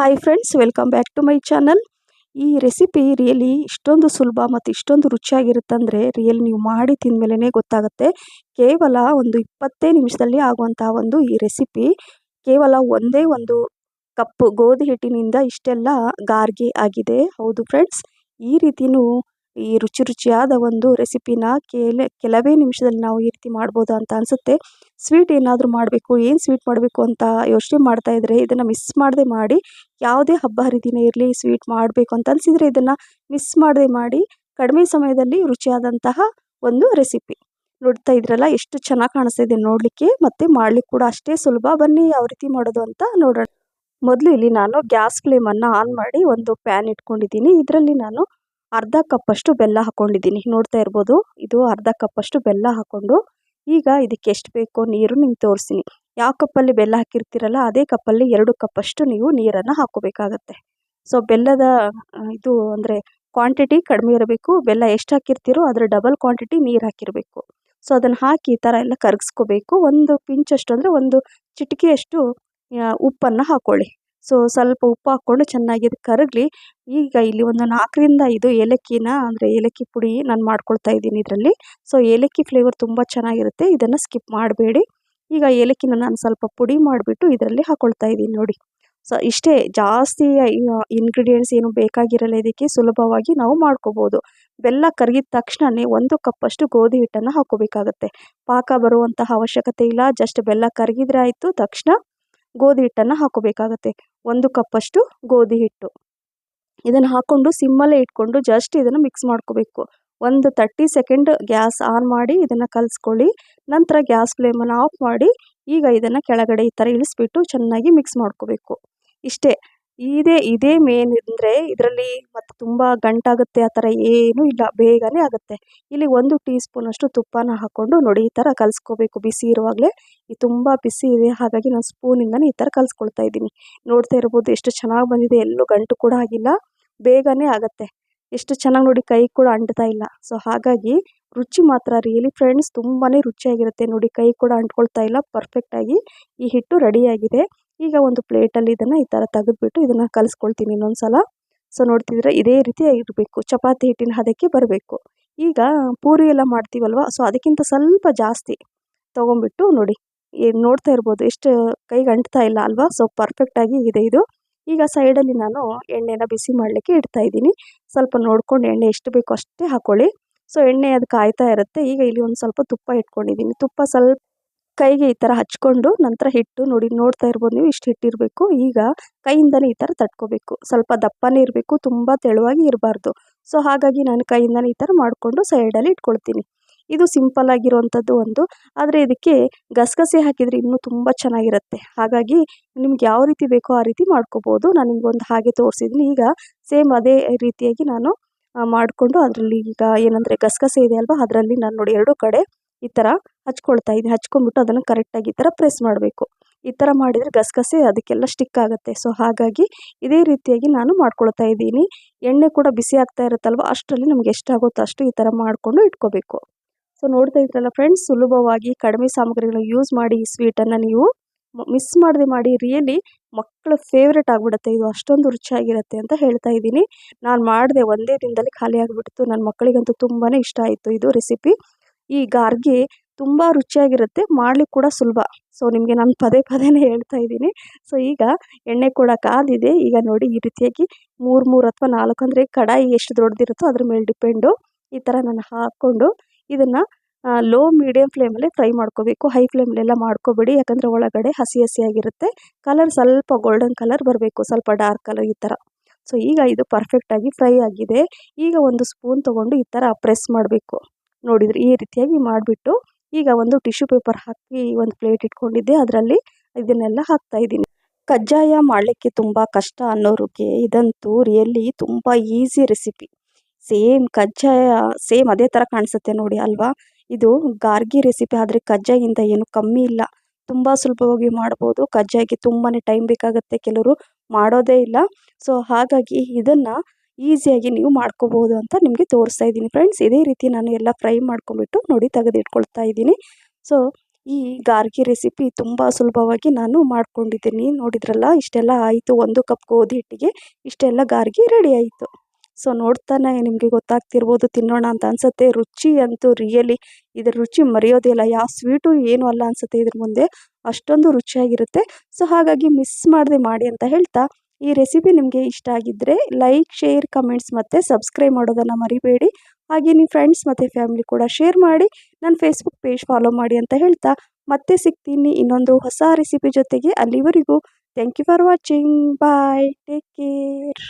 Hi friends welcome back to my channel ಈ recipe really ಇಷ್ಟೊಂದು ಸುಲಭ ಮತ್ತು ಇಷ್ಟೊಂದು ರುಚಿಯಾಗಿರುತ್ತಂದರೆ ರಿಯಲ್ ನೀವು ಮಾಡಿ ತಿಂದಮೇಲೆ ಗೊತ್ತಾಗುತ್ತೆ. ಕೇವಲ ಒಂದು ಇಪ್ಪತ್ತೇ ನಿಮಿಷದಲ್ಲಿ ಆಗುವಂತಹ ಒಂದು ಈ ರೆಸಿಪಿ ಕೇವಲ ಒಂದೇ ಒಂದು ಕಪ್ಪು ಗೋಧಿ ಹಿಟ್ಟಿನಿಂದ ಇಷ್ಟೆಲ್ಲ ಗಾರ್ಗೆ ಆಗಿದೆ. ಹೌದು ಫ್ರೆಂಡ್ಸ್ ಈ ರೀತಿಯೂ ಈ ರುಚಿ ರುಚಿಯಾದ ಒಂದು ರೆಸಿಪಿನ ಕೆಲ, ಕೆಲವೇ ನಿಮಿಷದಲ್ಲಿ ನಾವು ಈ ರೀತಿ ಮಾಡ್ಬೋದು ಅಂತ ಅನಿಸುತ್ತೆ. ಸ್ವೀಟ್ ಏನಾದರೂ ಮಾಡಬೇಕು, ಏನು ಸ್ವೀಟ್ ಮಾಡಬೇಕು ಅಂತ ಯೋಚನೆ ಮಾಡ್ತಾ ಇದ್ದರೆ ಇದನ್ನು ಮಿಸ್ ಮಾಡದೆ ಮಾಡಿ, ಯಾವುದೇ ಹಬ್ಬ ಹರಿದಿನ ಇರಲಿ ಸ್ವೀಟ್ ಮಾಡಬೇಕು ಅಂತ ಅನಿಸಿದರೆ ಇದನ್ನು ಮಿಸ್ ಮಾಡದೆ ಮಾಡಿ, ಕಡಿಮೆ ಸಮಯದಲ್ಲಿ ರುಚಿಯಾದಂತಹ ಒಂದು ರೆಸಿಪಿ. ನೋಡ್ತಾ ಇದ್ರಲ್ಲ, ಎಷ್ಟು ಚೆನ್ನಾಗಿ ಕಾಣಿಸ್ತಾ ಇದೆ ನೋಡಲಿಕ್ಕೆ, ಮತ್ತು ಮಾಡಲಿಕ್ಕೆ ಕೂಡ ಅಷ್ಟೇ ಸುಲಭ. ಬನ್ನಿ ಯಾವ ರೀತಿ ಮಾಡೋದು ಅಂತ ನೋಡೋಣ. ಮೊದಲು ಇಲ್ಲಿ ನಾನು ಗ್ಯಾಸ್ ಫ್ಲೇಮನ್ನು ಆನ್ ಮಾಡಿ ಒಂದು ಪ್ಯಾನ್ ಇಟ್ಕೊಂಡಿದ್ದೀನಿ. ಇದರಲ್ಲಿ ನಾನು ಅರ್ಧ ಕಪ್ಪಷ್ಟು ಬೆಲ್ಲ ಹಾಕ್ಕೊಂಡಿದ್ದೀನಿ ನೋಡ್ತಾ ಇರ್ಬೋದು, ಇದು ಅರ್ಧ ಕಪ್ಪಷ್ಟು ಬೆಲ್ಲ ಹಾಕ್ಕೊಂಡು ಈಗ ಇದಕ್ಕೆ ಎಷ್ಟು ಬೇಕೋ ನೀರು ನಿಮ್ಗೆ ತೋರಿಸ್ತೀನಿ. ಯಾವ ಕಪ್ಪಲ್ಲಿ ಬೆಲ್ಲ ಹಾಕಿರ್ತೀರಲ್ಲ, ಅದೇ ಕಪ್ಪಲ್ಲಿ ಎರಡು ಕಪ್ಪಷ್ಟು ನೀವು ನೀರನ್ನು ಹಾಕ್ಕೋಬೇಕಾಗತ್ತೆ ಸೊ ಬೆಲ್ಲದ ಇದು ಅಂದರೆ ಕ್ವಾಂಟಿಟಿ ಕಡಿಮೆ ಇರಬೇಕು, ಬೆಲ್ಲ ಎಷ್ಟು ಹಾಕಿರ್ತೀರೋ ಅದರ ಡಬಲ್ ಕ್ವಾಂಟಿಟಿ ನೀರು ಹಾಕಿರಬೇಕು. ಸೊ ಅದನ್ನು ಹಾಕಿ ಈ ಥರ ಎಲ್ಲ ಕರಗಿಸ್ಕೋಬೇಕು. ಒಂದು ಪಿಂಚಷ್ಟು ಅಂದರೆ ಒಂದು ಚಿಟಿಕೆಯಷ್ಟು ಉಪ್ಪನ್ನು ಹಾಕ್ಕೊಳ್ಳಿ ಸೊ ಸ್ವಲ್ಪ ಉಪ್ಪು ಹಾಕ್ಕೊಂಡು ಚೆನ್ನಾಗಿ ಅದು ಕರಗಲಿ. ಈಗ ಇಲ್ಲಿ ಒಂದು ನಾಲ್ಕರಿಂದ ಐದು ಏಲಕ್ಕಿನ ಅಂದರೆ ಏಲಕ್ಕಿ ಪುಡಿ ನಾನು ಮಾಡ್ಕೊಳ್ತಾ ಇದ್ದೀನಿ ಇದರಲ್ಲಿ. ಸೊ ಏಲಕ್ಕಿ ಫ್ಲೇವರ್ ತುಂಬ ಚೆನ್ನಾಗಿರುತ್ತೆ. ಇದನ್ನು ಸ್ಕಿಪ್ ಮಾಡಬೇಡಿ. ಈಗ ಏಲಕ್ಕಿನ ನಾನು ಸ್ವಲ್ಪ ಪುಡಿ ಮಾಡಿಬಿಟ್ಟು ಇದರಲ್ಲಿ ಹಾಕ್ಕೊಳ್ತಾ ಇದ್ದೀನಿ ನೋಡಿ. ಸೊ ಇಷ್ಟೇ ಜಾಸ್ತಿ ಇನ್ಗ್ರೀಡಿಯೆಂಟ್ಸ್ ಏನು ಬೇಕಾಗಿರಲ್ಲ ಇದಕ್ಕೆ ಸುಲಭವಾಗಿ ನಾವು ಮಾಡ್ಕೋಬೋದು. ಬೆಲ್ಲ ಕರಗಿದ ತಕ್ಷಣವೇ ಒಂದು ಕಪ್ಪಷ್ಟು ಗೋಧಿ ಹಿಟ್ಟನ್ನು ಹಾಕ್ಕೋಬೇಕಾಗತ್ತೆ ಪಾಕ ಬರುವಂತಹ ಅವಶ್ಯಕತೆ ಇಲ್ಲ. ಜಸ್ಟ್ ಬೆಲ್ಲ ಕರಗಿದ್ರೆ ಆಯಿತು. ತಕ್ಷಣ ಗೋಧಿ ಹಿಟ್ಟನ್ನು ಹಾಕ್ಕೋಬೇಕಾಗತ್ತೆ ಒಂದು ಕಪ್ಪಷ್ಟು ಗೋಧಿ ಹಿಟ್ಟು. ಇದನ್ನು ಹಾಕ್ಕೊಂಡು ಸಿಮ್ಮಲ್ಲೇ ಇಟ್ಕೊಂಡು ಜಸ್ಟ್ ಇದನ್ನು ಮಿಕ್ಸ್ ಮಾಡ್ಕೋಬೇಕು. ಒಂದು ತರ್ಟಿ ಸೆಕೆಂಡ್ ಗ್ಯಾಸ್ ಆನ್ ಮಾಡಿ ಇದನ್ನು ಕಲಿಸ್ಕೊಳ್ಳಿ. ನಂತರ ಗ್ಯಾಸ್ ಫ್ಲೇಮನ್ನು ಆಫ್ ಮಾಡಿ ಈಗ ಇದನ್ನು ಕೆಳಗಡೆ ಈ ಥರ ಇಳಿಸ್ಬಿಟ್ಟು ಚೆನ್ನಾಗಿ ಮಿಕ್ಸ್ ಮಾಡ್ಕೋಬೇಕು. ಇಷ್ಟೇ. ಇದೇ ಇದೇ ಮೇನ್ ಅಂದರೆ ಇದರಲ್ಲಿ ಮತ್ತು ತುಂಬ ಗಂಟಾಗುತ್ತೆ, ಆ ಥರ ಏನೂ ಇಲ್ಲ, ಬೇಗನೆ ಆಗುತ್ತೆ. ಇಲ್ಲಿ ಒಂದು ಟೀ ಸ್ಪೂನಷ್ಟು ತುಪ್ಪನ ಹಾಕ್ಕೊಂಡು ನೋಡಿ, ಈ ಥರ ಕಲಿಸ್ಕೋಬೇಕು. ಬಿಸಿ ಇರುವಾಗಲೇ ತುಂಬ ಬಿಸಿ ಇದೆ, ಹಾಗಾಗಿ ನಾನು ಸ್ಪೂನಿಂದನೇ ಈ ಥರ ಕಲಿಸ್ಕೊಳ್ತಾ ಇದ್ದೀನಿ. ನೋಡ್ತಾ ಇರ್ಬೋದು, ಎಷ್ಟು ಚೆನ್ನಾಗಿ ಬಂದಿದೆ, ಎಲ್ಲೂ ಗಂಟು ಕೂಡ ಆಗಿಲ್ಲ, ಬೇಗನೆ ಆಗುತ್ತೆ. ಎಷ್ಟು ಚೆನ್ನಾಗಿ ನೋಡಿ ಕೈ ಕೂಡ ಅಂಟ್ತಾ ಇಲ್ಲ. ಸೊ ಹಾಗಾಗಿ ರುಚಿ ಮಾತ್ರ ರಿಯಲಿ ಫ್ರೆಂಡ್ಸ್ ತುಂಬಾ ರುಚಿಯಾಗಿರುತ್ತೆ. ನೋಡಿ, ಕೈ ಕೂಡ ಅಂಟ್ಕೊಳ್ತಾ ಇಲ್ಲ ಪರ್ಫೆಕ್ಟಾಗಿ ಈ ಹಿಟ್ಟು ರೆಡಿಯಾಗಿದೆ ಈಗ ಒಂದು ಪ್ಲೇಟಲ್ಲಿ ಇದನ್ನು ಈ ಥರ ತೆಗೆದ್ಬಿಟ್ಟು ಇದನ್ನು ಕಲಿಸ್ಕೊಳ್ತೀನಿ ಇನ್ನೊಂದು ಸಲ ಸೊ ನೋಡ್ತಿದ್ರೆ ಇದೇ ರೀತಿ ಇರಬೇಕು ಚಪಾತಿ ಹಿಟ್ಟಿನ ಹದಕ್ಕೆ ಬರಬೇಕು. ಈಗ ಪೂರಿ ಎಲ್ಲ ಮಾಡ್ತೀವಲ್ವ? ಸೊ ಅದಕ್ಕಿಂತ ಸ್ವಲ್ಪ ಜಾಸ್ತಿ ತೊಗೊಂಬಿಟ್ಟು ನೋಡಿ. ನೋಡ್ತಾ ಇರ್ಬೋದು. ಎಷ್ಟು ಕೈಗೆ ಅಂಟ್ತಾ ಇಲ್ಲ ಅಲ್ವಾ? ಸೊ ಪರ್ಫೆಕ್ಟಾಗಿ ಇದೆ ಇದು. ಈಗ ಸೈಡಲ್ಲಿ ನಾನು ಎಣ್ಣೆನ ಬಿಸಿ ಮಾಡಲಿಕ್ಕೆ ಇಡ್ತಾ ಇದ್ದೀನಿ. ಸ್ವಲ್ಪ ನೋಡ್ಕೊಂಡು ಎಣ್ಣೆ ಎಷ್ಟು ಬೇಕೋ ಅಷ್ಟೇ ಹಾಕ್ಕೊಳ್ಳಿ ಸೊ ಎಣ್ಣೆ ಅದು ಕಾಯ್ತಾ ಇರುತ್ತೆ. ಈಗ ಇಲ್ಲಿ ಒಂದು ಸ್ವಲ್ಪ ತುಪ್ಪ ಇಟ್ಕೊಂಡಿದ್ದೀನಿ. ತುಪ್ಪ ಸ್ವಲ್ಪ ಕೈಗೆ ಈ ಥರ ಹಚ್ಕೊಂಡು ನಂತರ ಹಿಟ್ಟು ನೋಡಿ, ನೋಡ್ತಾ ಇರ್ಬೋದು ನೀವು ಇಷ್ಟು ಹಿಟ್ಟಿರಬೇಕು. ಈಗ ಕೈಯಿಂದಲೇ ಈ ಥರ ತಟ್ಕೋಬೇಕು. ಸ್ವಲ್ಪ ದಪ್ಪನೇ ಇರಬೇಕು, ತುಂಬ ತೆಳುವಾಗಿ ಇರಬಾರ್ದು. ಸೊ, ಹಾಗಾಗಿ ನಾನು ಕೈಯಿಂದಲೇ ಈ ಥರ ಮಾಡಿಕೊಂಡು ಸೈಡಲ್ಲಿ ಇಟ್ಕೊಳ್ತೀನಿ. ಇದು ಸಿಂಪಲ್ ಆಗಿರುವಂಥದ್ದು ಒಂದು. ಆದರೆ ಇದಕ್ಕೆ ಗಸಗಸೆ ಹಾಕಿದರೆ ಇನ್ನೂ ತುಂಬ ಚೆನ್ನಾಗಿರುತ್ತೆ. ಹಾಗಾಗಿ ನಿಮ್ಗೆ ಯಾವ ರೀತಿ ಬೇಕೋ ಆ ರೀತಿ ಮಾಡ್ಕೋಬೋದು. ನಾನು ನಿಮ್ಗೊಂದು ಹಾಗೆ ತೋರಿಸಿದ್ದೀನಿ ಈಗ ಸೇಮ್ ಅದೇ ರೀತಿಯಾಗಿ ನಾನು ಮಾಡಿಕೊಂಡು ಅದರಲ್ಲಿ ಈಗ ಏನಂದರೆ ಗಸಗಸೆ ಇದೆ ಅಲ್ವಾ? ಅದರಲ್ಲಿ ನಾನು ನೋಡಿ ಎರಡೂ ಕಡೆ ಈ ಥರ ಹಚ್ಕೊಳ್ತಾ ಇದ್ದೀನಿ ಹಚ್ಕೊಂಡ್ಬಿಟ್ಟು ಅದನ್ನು ಕರೆಕ್ಟಾಗಿ ಈ ಥರ ಪ್ರೆಸ್ ಮಾಡಬೇಕು. ಈ ಥರ ಮಾಡಿದರೆ ಗಸಗಸೆ ಅದಕ್ಕೆಲ್ಲ ಸ್ಟಿಕ್ ಆಗುತ್ತೆ. ಸೊ ಹಾಗಾಗಿ ಇದೇ ರೀತಿಯಾಗಿ ನಾನು ಮಾಡ್ಕೊಳ್ತಾ ಇದ್ದೀನಿ. ಎಣ್ಣೆ ಕೂಡ ಬಿಸಿ ಆಗ್ತಾ ಇರುತ್ತಲ್ವ? ಅಷ್ಟರಲ್ಲಿ ನಮ್ಗೆ ಎಷ್ಟಾಗುತ್ತೋ ಅಷ್ಟು ಈ ಥರ ಮಾಡಿಕೊಂಡು ಇಟ್ಕೋಬೇಕು. ಸೊ ನೋಡ್ತಾ ಇದ್ರಲ್ಲ ಫ್ರೆಂಡ್ಸ್ ಸುಲಭವಾಗಿ ಕಡಿಮೆ ಸಾಮಗ್ರಿಗಳನ್ನ ಯೂಸ್ ಮಾಡಿ ಈ ಸ್ವೀಟನ್ನು ನೀವು ಮಿಸ್ ಮಾಡದೆ ಮಾಡಿ. ರಿಯಲಿ ಮಕ್ಕಳ ಫೇವ್ರೇಟ್ ಆಗಿಬಿಡುತ್ತೆ. ಇದು ಅಷ್ಟೊಂದು ರುಚಿಯಾಗಿರುತ್ತೆ ಅಂತ ಹೇಳ್ತಾ ಇದ್ದೀನಿ. ನಾನು ಮಾಡಿದೆ ಒಂದೇ ದಿನದಲ್ಲಿ ಖಾಲಿ ಆಗಿಬಿಡ್ತು. ನನ್ನ ಮಕ್ಕಳಿಗಂತೂ ತುಂಬಾ ಇಷ್ಟ ಆಯಿತು. ಇದು ರೆಸಿಪಿ ಈ ಗಾರ್ಗೆ ತುಂಬ ರುಚಿಯಾಗಿರುತ್ತೆ. ಮಾಡ್ಲಿಕ್ಕೆ ಕೂಡ ಸುಲಭ. ಸೊ ನಿಮಗೆ ನಾನು ಪದೇ ಪದೇನೇ ಹೇಳ್ತಾ ಇದ್ದೀನಿ. ಸೊ ಈಗ ಎಣ್ಣೆ ಕೂಡ ಕಾದಿದೆ. ಈಗ ನೋಡಿ ಈ ರೀತಿಯಾಗಿ ಮೂರು ಮೂರು ಅಥವಾ ನಾಲ್ಕು ಅಂದರೆ ಕಡಾಯಿ ಎಷ್ಟು ದೊಡ್ಡದಿರುತ್ತೋ ಅದ್ರ ಮೇಲೆ ಡಿಪೆಂಡು. ಈ ಥರ ನಾನು ಹಾಕ್ಕೊಂಡು ಇದನ್ನು ಲೋ ಮೀಡಿಯಮ್ ಫ್ಲೇಮಲ್ಲಿ ಫ್ರೈ ಮಾಡ್ಕೋಬೇಕು. ಹೈ ಫ್ಲೇಮಲ್ಲೆಲ್ಲ ಮಾಡ್ಕೋಬೇಡಿ. ಯಾಕಂದರೆ ಒಳಗಡೆ ಹಸಿ ಹಸಿಯಾಗಿರುತ್ತೆ ಕಲರ್ ಸ್ವಲ್ಪ ಗೋಲ್ಡನ್ ಕಲರ್ ಬರಬೇಕು. ಸ್ವಲ್ಪ ಡಾರ್ಕ್ ಕಲರ್ ಈ ಥರ. ಸೊ ಈಗ ಇದು ಪರ್ಫೆಕ್ಟಾಗಿ ಫ್ರೈ ಆಗಿದೆ. ಈಗ ಒಂದು ಸ್ಪೂನ್ ತೊಗೊಂಡು ಈ ಥರ ಪ್ರೆಸ್ ಮಾಡಬೇಕು. ನೋಡಿದರೆ ಈ ರೀತಿಯಾಗಿ ಮಾಡಿಬಿಟ್ಟು ಈಗ ಒಂದು ಟಿಶ್ಯೂ ಪೇಪರ್ ಹಾಕಿ ಒಂದು ಪ್ಲೇಟ್ ಇಟ್ಕೊಂಡಿದ್ದೆ. ಅದರಲ್ಲಿ ಇದನ್ನೆಲ್ಲ ಹಾಕ್ತಾ ಇದ್ದೀನಿ. ಕಜ್ಜಾಯ ಮಾಡಲಿಕ್ಕೆ ತುಂಬ ಕಷ್ಟ ಅನ್ನೋರಿಗೆ ಇದಂತೂ ರಿಯಲ್ಲಿ ತುಂಬ ಈಸಿ ರೆಸಿಪಿ ಸೇಮ್ ಕಜ್ಜಾಯ ಸೇಮ್ ಅದೇ ಥರ ಕಾಣಿಸುತ್ತೆ ನೋಡಿ ಅಲ್ವಾ? ಇದು ಗಾರ್ಗಿ ರೆಸಿಪಿ ಆದರೆ ಕಜ್ಜಾಯಿಂದ ಏನು ಕಮ್ಮಿ ಇಲ್ಲ. ತುಂಬ ಸುಲಭವಾಗಿ ಮಾಡ್ಬೋದು. ಕಜ್ಜಾಯಿಗೆ ತುಂಬಾ ಟೈಮ್ ಬೇಕಾಗುತ್ತೆ. ಕೆಲವರು ಮಾಡೋದೇ ಇಲ್ಲ. ಸೊ ಹಾಗಾಗಿ ಇದನ್ನು ಈಸಿಯಾಗಿ ನೀವು ಮಾಡ್ಕೋಬೋದು ಅಂತ ನಿಮಗೆ ತೋರಿಸ್ತಾ ಇದ್ದೀನಿ ಫ್ರೆಂಡ್ಸ್ ಇದೇ ರೀತಿ ನಾನು ಎಲ್ಲ ಫ್ರೈ ಮಾಡ್ಕೊಂಬಿಟ್ಟು ನೋಡಿ ತೆಗೆದಿಟ್ಕೊಳ್ತಾ ಇದ್ದೀನಿ. ಸೊ ಈ ಗಾರ್ಗಿ ರೆಸಿಪಿ ತುಂಬ ಸುಲಭವಾಗಿ ನಾನು ಮಾಡ್ಕೊಂಡಿದ್ದೀನಿ. ನೋಡಿದ್ರಲ್ಲ, ಇಷ್ಟೆಲ್ಲ ಆಯಿತು. ಒಂದು ಕಪ್ ಗೋಧಿ ಹಿಟ್ಟಿಗೆ ಇಷ್ಟೆಲ್ಲ ಗಾರ್ಗಿ ರೆಡಿ ಆಯಿತು. ಸೊ ನೋಡ್ತಾನೆ, ನಿಮಗೆ ಗೊತ್ತಾಗ್ತಿರ್ಬೋದು, ತಿನ್ನೋಣ ಅಂತ ಅನ್ಸುತ್ತೆ. ರುಚಿ ಅಂತೂ ರಿಯಲಿ ಇದರ ರುಚಿ ಮರೆಯೋದೇ ಇಲ್ಲ. ಯಾವ ಸ್ವೀಟು ಏನು ಅಲ್ಲ ಅನ್ಸುತ್ತೆ ಇದ್ರ ಮುಂದೆ. ಅಷ್ಟೊಂದು ರುಚಿಯಾಗಿರುತ್ತೆ. ಸೊ ಹಾಗಾಗಿ ಮಿಸ್ ಮಾಡದೆ ಮಾಡಿ ಅಂತ ಹೇಳ್ತಾ ಈ ರೆಸಿಪಿ ನಿಮಗೆ ಇಷ್ಟ ಆಗಿದ್ದರೆ ಲೈಕ್ ಶೇರ್ ಕಮೆಂಟ್ಸ್ ಮತ್ತು ಸಬ್ಸ್ಕ್ರೈಬ್ ಮಾಡೋದನ್ನು ಮರಿಬೇಡಿ. ಹಾಗೆ ನಿಮ್ಮ ಫ್ರೆಂಡ್ಸ್ ಮತ್ತು ಫ್ಯಾಮಿಲಿ ಕೂಡ ಶೇರ್ ಮಾಡಿ ನನ್ನ ಫೇಸ್ಬುಕ್ ಪೇಜ್ ಫಾಲೋ ಮಾಡಿ ಅಂತ ಹೇಳ್ತಾ ಮತ್ತೆ ಸಿಗ್ತೀನಿ ಇನ್ನೊಂದು ಹೊಸ ರೆಸಿಪಿ ಜೊತೆಗೆ ಅಲ್ಲಿವರೆಗೂ. Thank you for watching bye take care